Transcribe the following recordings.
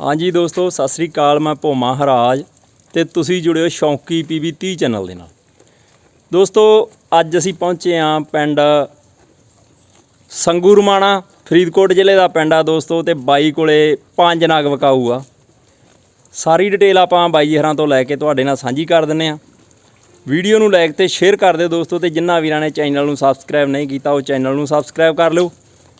ਹਾਂਜੀ ਦੋਸਤੋ, ਸਤਿ ਸ੍ਰੀ ਅਕਾਲ, ਮੈਂ ਭੋਮਾ ਹਰਾਜ ਤੇ ਤੁਸੀਂ ਜੁੜਿਓ ਸ਼ੌਂਕੀ ਪੀਵੀ 30 ਚੈਨਲ ਦੇ ਨਾਲ। ਦੋਸਤੋ, ਅੱਜ ਅਸੀਂ ਪਹੁੰਚੇ ਹਾਂ ਪਿੰਡ ਸੰਗੂ ਰਮਾਣਾ ਫਰੀਦਕੋਟ ਜ਼ਿਲ੍ਹੇ ਦਾ ਪਿੰਡ ਆ ਦੋਸਤੋ ਤੇ ਬਾਈ ਕੋਲੇ ਪੰਜ ਨਾਗ ਵਿਕਾਊ ਆ। ਸਾਰੀ ਡਿਟੇਲ ਆਪਾਂ ਬਾਈ ਹਰਾਂ ਤੋਂ ਲੈ ਕੇ ਤੁਹਾਡੇ ਨਾਲ ਸਾਂਝੀ ਕਰ ਦਿੰਨੇ ਆ ਵੀਡੀਓ ਨੂੰ ਲਾਈਕ ਤੇ ਸ਼ੇਅਰ ਕਰ ਦਿਓ ਦੋਸਤੋ ਤੇ ਜਿਨ੍ਹਾਂ ਵੀਰਾਂ ਨੇ ਚੈਨਲ ਨੂੰ ਸਬਸਕ੍ਰਾਈਬ ਨਹੀਂ ਕੀਤਾ, ਉਹ ਚੈਨਲ ਨੂੰ ਸਬਸਕ੍ਰਾਈਬ ਕਰ ਲਿਓ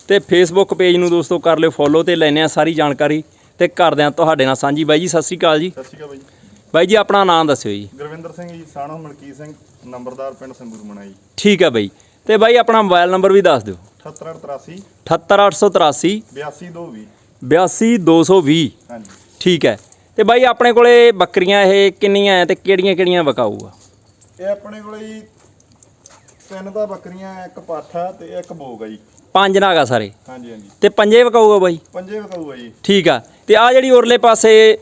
ਤੇ ਫੇਸਬੁੱਕ ਪੇਜ ਨੂੰ ਦੋਸਤੋ ਕਰ ਲਿਓ ਫੋਲੋ ਤੇ ਲੈਣੇ ਆ ਸਾਰੀ ਜਾਣਕਾਰੀ। ਤੇ ਕਰਦੇ ਆ ਤੁਹਾਡੇ ਨਾਲ ਸਾਂਝੀ। ਬਾਈ ਜੀ ਸਤਿ ਸ੍ਰੀ ਅਕਾਲ ਜੀ। ਸਤਿ ਸ਼੍ਰੀ ਅਕਾਲ ਬਾਈ ਬਾਈ ਜੀ ਆਪਣਾ ਨਾਮ ਦੱਸਿਓ ਜੀ। ਗੁਰਵਿੰਦਰ ਸਿੰਘ ਜੀ ਸਾਣੋ ਮਲਕੀਤ ਸਿੰਘ ਨੰਬਰਦਾਰ ਪਿੰਡ ਸੰਗੂਰ ਮਣਾ ਜੀ। ਠੀਕ ਹੈ ਬਾਈ। ਤੇ ਬਾਈ ਆਪਣਾ ਮੋਬਾਈਲ ਨੰਬਰ ਵੀ ਦੱਸ ਦਿਓ। 7883 78883 82220 82220 ਹਾਂਜੀ। ਠੀਕ ਹੈ ਤੇ ਬਾਈ ਆਪਣੇ ਕੋਲੇ ਬੱਕਰੀਆਂ ਇਹ ਕਿੰਨੀਆਂ ਐ ਤੇ ਕਿਹੜੀਆਂ ਕਿਹੜੀਆਂ ਵਿਕਾਊ ਆ ਇਹ ਆਪਣੇ ਕੋਲੇ ਜੀ ਤਿੰਨ ਤਾਂ ਬੱਕਰੀਆਂ ਇੱਕ ਪਾਠਾ ਤੇ ਇੱਕ ਬੋਗ ਆ ਜੀ। ਪੰਜ ਨਾਗਾ ਸਾਰੇ। ਹਾਂਜੀ ਹਾਂਜੀ। ਤੇ ਪੰਜੇ ਵਿਕਾਊ ਆ ਬਾਈ? ਪੰਜੇ ਵਿਕਾਊ ਆ ਜੀ। ਠੀਕ ਆ। ਤੇ ਆ ਜਿਹੜੀ ਉਰਲੇ ਪਾਸੇ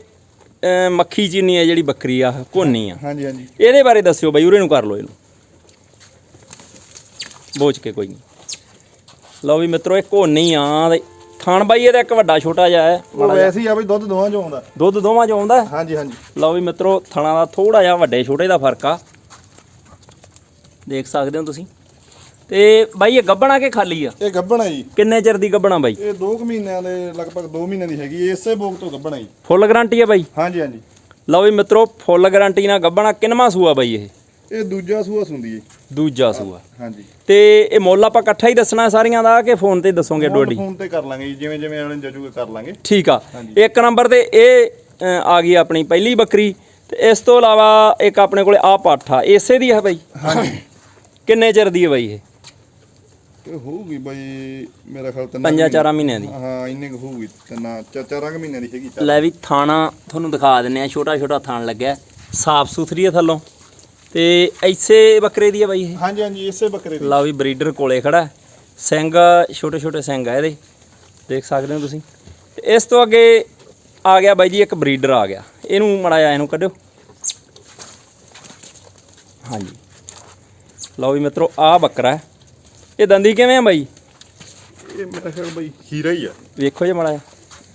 ਮੱਖੀ ਚੀਨੀ ਹੈ ਜਿਹੜੀ ਬੱਕਰੀ ਆ ਕੋਨੀ ਆ। ਹਾਂਜੀ ਹਾਂਜੀ। ਇਹਦੇ ਬਾਰੇ ਦੱਸਿਓ ਬਾਈ ਉਰੇ ਨੂੰ ਕਰ ਲਓ ਇਹਨੂੰ। ਬੋਚ ਕੇ ਕੋਈ ਨਹੀਂ ਲਓ ਵੀ ਮਿੱਤਰੋ ਇਹ ਕੋਨੀ ਆ ਤੇ ਥਣ ਬਾਈ ਇਹਦਾ ਇੱਕ ਵੱਡਾ ਛੋਟਾ ਜਿਹਾ ਹੈ ਉਹ ਵੈਸੇ ਹੀ ਆ ਬਈ ਦੁੱਧ ਦੋਵਾਂ ਚੋਂ ਆਉਂਦਾ। ਦੁੱਧ ਦੋਵਾਂ ਚ ਆਉਂਦਾ? ਹੈ। ਹਾਂਜੀ ਹਾਂਜੀ। ਲਓ ਵੀ ਮਿੱਤਰੋ ਥਣਾ ਦਾ ਥੋੜਾ ਜਿਹਾ ਵੱਡੇ ਛੋਟੇ ਦਾ ਫ਼ਰਕ ਆ। ਦੇਖ ਸਕਦੇ ਹੋ ਤੁਸੀਂ? ਤੇ ਬਾਈ ਇਹ ਗੱਬਣਾ ਕੇ ਖਾਲੀ ਆ? ਇਹ ਗੱਬਣ ਜੀ। ਕਿੰਨੇ ਚਿਰ ਦੀ ਗੱਬਣਾ ਬਾਈ? ਇਹ 2 ਮਹੀਨਿਆਂ ਦੇ ਲਗਭਗ 2 ਮਹੀਨਿਆਂ ਦੀ ਹੈਗੀ ਇਸੇ ਬੋਗ ਤੋਂ ਗੱਬਣ ਜੀ। ਫੁੱਲ ਗਾਰੰਟੀ ਆ ਬਾਈ? ਹਾਂਜੀ ਹਾਂਜੀ। ਲਓ ਵੀ ਮਿੱਤਰੋ ਫੁੱਲ ਗਾਰੰਟੀ ਨਾਲ ਗੱਬਣਾ ਕਿੰਨਵਾਂ ਸੂਆ ਬਾਈ ਇਹ? ਇਹ ਦੂਜਾ ਸੂਆ ਸੁੰਦੀ ਜੀ ਦੂਜਾ ਸੂਆ। ਹਾਂਜੀ। ਤੇ ਇਹ ਮੁੱਲ ਆਪਾਂ ਇਕੱਠਾ ਹੀ ਦੱਸਣਾ ਸਾਰੀਆਂ ਦਾ ਕਿ ਫੋਨ ਤੇ ਦੱਸੋਗੇ ਡੋਡੀ? ਫੋਨ ਤੇ ਕਰ ਲਾਂਗੇ ਜੀ ਜਿਵੇਂ ਜਿਵੇਂ ਅਗਲੇ ਜਜੂਗੇ ਕਰ ਲਾਂਗੇ। ਠੀਕ ਆ। ਇੱਕ ਨੰਬਰ ਤੇ ਇਹ ਅ, ਆ ਗਈ ਆਪਣੀ ਪਹਿਲੀ ਬੱਕਰੀ। ਤੇ ਇਸ ਤੋਂ ਇਲਾਵਾ ਇੱਕ ਆਪਣੇ ਕੋਲੇ ਆ ਪਾਠਾ। ਇਸੇ ਦੀ ਹੈ ਬਾਈ? ਹਾਂਜੀ। ਕਿੰਨੇ ਚਿਰ ਦੀ ਹੈ ਬਾਈ ਇਹ? ਇਹ ਹੋਊਗੀ ਬਈ ਮੇਰਾ ਖਿਆਲ ਤਿੰਨ ਪੰਜਾਂ ਚਾਰਾਂ ਮਹੀਨਿਆਂ ਦੀ। ਹਾਂ ਇੰਨੇ ਕੁ ਹੋਊਗੀ ਤਿੰਨਾਂ ਚਾ- ਚਾਰਾਂ ਕੁ ਮਹੀਨਿਆਂ ਦੀ ਹੈਗੀ ਚੱਲ ਲੈ ਵੀ ਥਾਣਾ ਤੁਹਾਨੂੰ ਦਿਖਾ ਦਿੰਨੇ ਆ ਛੋਟਾ ਛੋਟਾ ਥਾਣ ਲੱਗਿਆ। ਸਾਫ਼ ਸੁਥਰੀ ਹੈ ਥੱਲੋਂ। ਤੇ ਐਸੇ ਬੱਕਰੇ ਦੀ ਹੈ ਬਾਈ ਇਹ? ਹਾਂਜੀ ਹਾਂਜੀ ਇਸੇ ਬੱਕਰੇ ਦੀ। ਲਓ ਵੀ ਬਰੀਡਰ ਕੋਲੇ ਖੜਾ ਹੈ। ਸਿੰਘ ਛੋਟੇ ਛੋਟੇ ਸਿੰਘ ਆ ਇਹਦੇ। ਦੇਖ ਸਕਦੇ ਹੋ ਤੁਸੀਂ। ਤੇ ਇਸ ਤੋਂ ਅੱਗੇ ਆ ਗਿਆ ਬਾਈ ਜੀ ਇੱਕ ਬਰੀਡਰ ਆ ਗਿਆ। ਇਹਨੂੰ ਮੜਾ ਜਾ ਇਹਨੂੰ ਕੱਢਿਓ। ਹਾਂਜੀ। ਲਓ ਵੀ ਮਿੱਤਰੋ ਆ ਬੱਕਰਾ ਹੈ। ਇਹ ਦੰਦੀ ਕਿਵੇਂ ਆ ਬਾਈ? ਇਹ ਮੇਰਾ ਖਿਆਲ ਬਈ ਹੀਰਾ ਹੀ ਆ। ਵੇਖੋ ਜੇ ਮੜਾ ਜਾ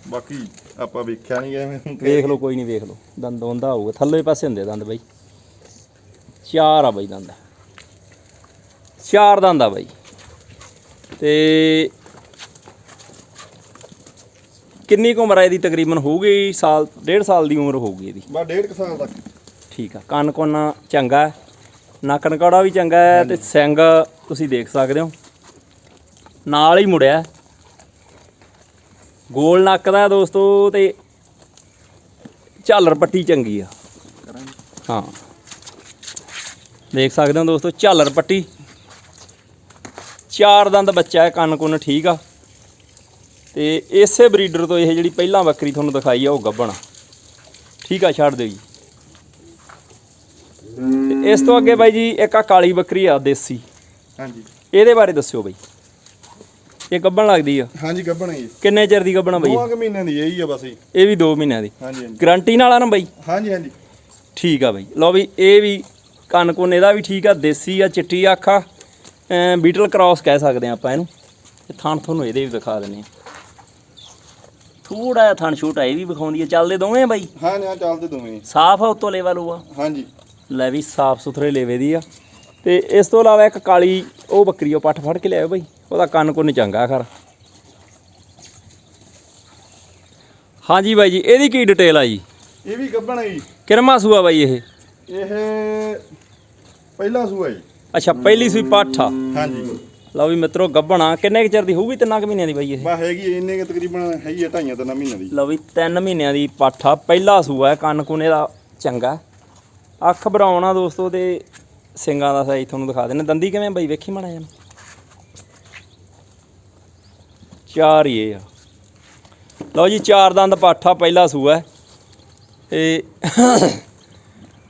ਬਾਕੀ ਆਪਾਂ ਵੇਖਿਆ ਨਹੀਂ ਐਵੇਂ। ਹੁਣ ਵੇਖ ਲਓ ਕੋਈ ਨਹੀਂ ਵੇਖ ਲਓ। ਦੰਦ ਹੁੰਦਾ ਹੋਊਗਾ। ਥੱਲੇ ਪਾਸੇ ਹੁੰਦੇ ਦੰਦ ਬਾਈ। ਚਾਰ ਆ ਬਾਈ ਦੰਦ। ਚਾਰ ਦੰਦ ਆ ਬਾਈ। ਤੇ ਕਿੰਨੀ ਕੁ ਉਮਰ ਆ ਇਹਦੀ? ਤਕਰੀਬਨ ਹੋਊਗੀ ਸਾਲ ਡੇਢ ਸਾਲ ਦੀ ਉਮਰ ਹੋਊਗੀ ਇਹਦੀ। ਬਾ ਡੇਢ ਕੁ ਸਾਲ ਤੱਕ। ਠੀਕ ਆ। ਕੰਨ ਕੋਨਾ ਚੰਗਾ। ਹੈ ਨੱਕ ਨਕੌੜਾ ਵੀ ਚੰਗਾ ਹੈ ਤੇ ਸਿੰਘ ਤੁਸੀਂ ਦੇਖ ਸਕਦੇ ਹੋ। ਨਾਲ ਹੀ ਮੁੜਿਆ। ਗੋਲ ਨੱਕ ਦਾ ਦੋਸਤੋ ਤੇ ਝਾਲਰ ਪੱਟੀ ਚੰਗੀ ਆ। ਹਾਂ। ਦੇਖ ਸਕਦੇ ਹੋ ਦੋਸਤੋ ਝਾਲਰ ਪੱਟੀ। ਚਾਰ ਦੰਦ ਬੱਚਾ ਹੈ ਕੰਨ ਕੁੰਨ ਠੀਕ ਆ। ਤੇ ਇਸੇ ਬਰੀਡਰ ਤੋਂ ਇਹ ਜਿਹੜੀ ਪਹਿਲਾਂ ਬੱਕਰੀ ਤੁਹਾਨੂੰ ਦਿਖਾਈ ਆ ਉਹ ਗੱਭਣ ਠੀਕ ਆ ਛੱਡ ਦਿਓ ਜੀ। ਇਸ ਤੋਂ ਅੱਗੇ ਬਾਈ ਜੀ ਇੱਕ ਆ ਕਾਲੀ ਬੱਕਰੀ ਆ ਦੇਸੀ। ਹਾਂਜੀ। ਇਹਦੇ ਬਾਰੇ ਦੱਸਿਓ ਬਾਈ। ਇਹ ਗੱਭਣ ਲੱਗਦੀ ਆ। ਹਾਂਜੀ ਗੱਬਣ ਹੈ ਜੀ। ਕਿੰਨੇ ਚਿਰ ਦੀ ਗੱਭਣ ਆ ਬਾਈ ਦੋਆਂ ਕੁ ਮਹੀਨਿਆਂ ਦੀ ਇਹੀ ਆ ਬਸ ਜੀ ਇਹ ਵੀ 2 ਮਹੀਨਿਆਂ ਦੀ। ਹਾਂਜੀ ਹਾਂਜੀ। ਗਰੰਟੀ ਨਾਲ ਆ ਨਾ ਬਾਈ? ਹਾਂਜੀ ਹਾਂਜੀ। ਠੀਕ ਆ ਬਾਈ। ਲਓ ਵੀ ਇਹ ਵੀ ਕੰਨ ਕੁੰਨ ਇਹਦਾ ਵੀ ਠੀਕ ਆ ਦੇਸੀ ਆ ਚਿੱਟੀ ਅੱਖ। ਬੀਟਲ ਕ੍ਰਾਸ ਕਹਿ ਸਕਦੇ ਆ ਆਪਾਂ ਇਹਨੂੰ। ਤੇ ਥਣ ਤੁਹਾਨੂੰ ਇਹਦੇ ਵੀ ਦਿਖਾ ਦਿੰਨੇ ਆ। ਥੋੜਾ ਜਿਹਾ ਥਣ ਛੋਟਾ ਇਹ ਵੀ ਵਿਖਾਉਂਦੀ ਆ। ਚੱਲਦੇ ਦੋਵੇਂ ਆ ਬਾਈ? ਹਾਂਜੀ ਹਾਂ ਚੱਲਦੇ ਦੋਵੇਂ। ਸਾਫ਼ ਆ ਉੱਤੋਂ ਲੈਵਲ ਉਹ ਆ ਹਾਂਜੀ। ਲੈ ਵੀ ਸਾਫ਼ ਸੁਥਰੇ ਲੇਵੇ ਦੀ ਆ। ਤੇ ਇਸ ਤੋਂ ਇਲਾਵਾ ਇੱਕ ਕਾਲੀ ਉਹ ਬੱਕਰੀ ਉਹ ਪੱਠ ਫੜ ਕੇ ਲਿਆਓ ਬਾਈ। ਉਹਦਾ ਕੰਨ ਕੁੰਨ ਚੰਗਾ ਖਰ। ਹਾਂਜੀ ਬਾਈ ਜੀ ਇਹਦੀ ਕੀ ਡਿਟੇਲ ਆ ਜੀ? ਇਹ ਵੀ ਗੱਬਣ ਹੈ ਜੀ। ਕਿਰਮਾ ਸੂਆ ਬਾਈ ਇਹ? ਇਹ ਪਹਿਲਾ ਸੂਆ ਜੀ। ਅੱਛਾ ਪਹਿਲੀ ਸੂਈ ਪੱਠ ਆ। ਹਾਂਜੀ। ਲਓ ਵੀ ਮਿੱਤਰੋ ਗੱਭਣਾ ਕਿੰਨੇ ਕੁ ਚਿਰ ਦੀ ਹੋਊਗੀ? ਤਿੰਨਾਂ ਕੁ ਮਹੀਨਿਆਂ ਦੀ ਬਾਈ ਇਹ? ਬਾ ਹੈਗੀ ਇੰਨੇ ਕੁ ਤਕਰੀਬਨ ਹੈਗੀ ਆ ਢਾਈਆਂ ਤਿੰਨਾਂ ਮਹੀਨਿਆਂ ਦੀ। ਲਓ ਵੀ 3 ਮਹੀਨਿਆਂ ਦੀ ਪੱਠ ਆ। ਪਹਿਲਾ ਸੂਆ ਹੈ ਕੰਨ ਕੁਨੇ ਦਾ ਚੰਗਾ। ਅੱਖ ਬਰਾਉਣ ਆ ਦੋਸਤੋ ਤੇ ਸਿੰਗਾਂ ਦਾ ਸਾਈਜ਼ ਤੁਹਾਨੂੰ ਦਿਖਾ ਦਿੰਦੇ ਦੰਦੀ ਕਿਵੇਂ ਬਾਈ? ਵੇਖੀ ਮਾੜਾ ਜਿਹਾ ਚਾਰ ਹੀ ਇਹ ਆ। ਲਓ ਜੀ ਚਾਰ ਦੰਦ ਪਾਠਾ ਪਹਿਲਾ ਸੂਆ ਤੇ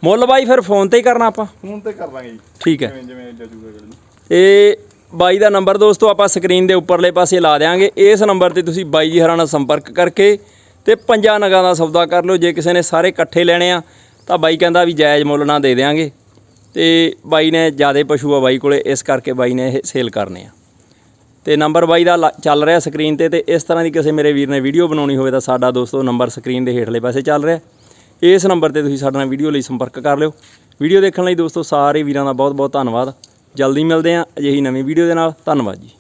ਮੁੱਲ ਬਾਈ ਫਿਰ ਫੋਨ ਤੇ ਹੀ ਕਰਨਾ ਆਪਾਂ? ਫੋਨ ਤੇ ਕਰ ਲਾਂਗੇ ਜੀ। ਠੀਕ ਹੈ। ਜਿਵੇਂ ਜਿਵੇਂ ਜਜੂਗਾ ਗੱਲ ਇਹ ਬਾਈ ਦਾ ਨੰਬਰ ਦੋਸਤੋ ਆਪਾਂ ਸਕਰੀਨ ਦੇ ਉੱਪਰਲੇ ਪਾਸੇ ਲਾ ਦੇਾਂਗੇ ਇਸ ਨੰਬਰ ਤੇ ਤੁਸੀਂ ਬਾਈ ਜੀ ਹਰਾਂ ਨਾਲ ਸੰਪਰਕ ਕਰਕੇ ਤੇ ਪੰਜਾਂ ਨਗਾਂ ਦਾ ਸੌਦਾ ਕਰ ਲਓ। ਜੇ ਕਿਸੇ ਨੇ ਸਾਰੇ ਇਕੱਠੇ ਲੈਣੇ ਆ ਤਾਂ ਬਾਈ ਕਹਿੰਦਾ ਵੀ ਜਾਇਜ਼ ਮੁੱਲ ਨਾਲ ਦੇ ਦੇਾਂਗੇ ਤੇ ਬਾਈ ਨੇ ਜਿਆਦੇ ਪਸ਼ੂ ਆ ਬਾਈ ਕੋਲੇ, ਇਸ ਕਰਕੇ ਬਾਈ ਨੇ ਇਹ ਸੇਲ ਕਰਨੇ ਆ। ਤੇ ਨੰਬਰ ਬਾਈ ਦਾ ਲ- ਚੱਲ ਰਿਹਾ ਸਕਰੀਨ ਤੇ ਤੇ ਇਸ ਤਰ੍ਹਾਂ ਦੀ ਕਿਸੇ ਮੇਰੇ ਵੀਰ ਨੇ ਵੀਡੀਓ ਬਣਾਉਣੀ ਹੋਵੇ ਤਾਂ ਸਾਡਾ ਦੋਸਤੋ ਨੰਬਰ ਸਕਰੀਨ ਦੇ ਹੇਠਲੇ ਪਾਸੇ ਚੱਲ ਰਿਹਾ। ਇਸ ਨੰਬਰ ਤੇ ਤੁਸੀਂ ਸਾਡੇ ਨਾਲ ਵੀਡੀਓ ਲਈ ਸੰਪਰਕ ਕਰ ਲਿਓ। ਵੀਡੀਓ ਦੇਖਣ ਲਈ ਦੋਸਤੋ ਸਾਰੇ ਵੀਰਾਂ ਦਾ ਬਹੁਤ ਬਹੁਤ ਧੰਨਵਾਦ। ਜਲਦੀ ਮਿਲਦੇ ਹਾਂ ਅਜਿਹੀ ਨਵੀਂ ਵੀਡੀਓ ਦੇ ਨਾਲ। ਧੰਨਵਾਦ ਜੀ।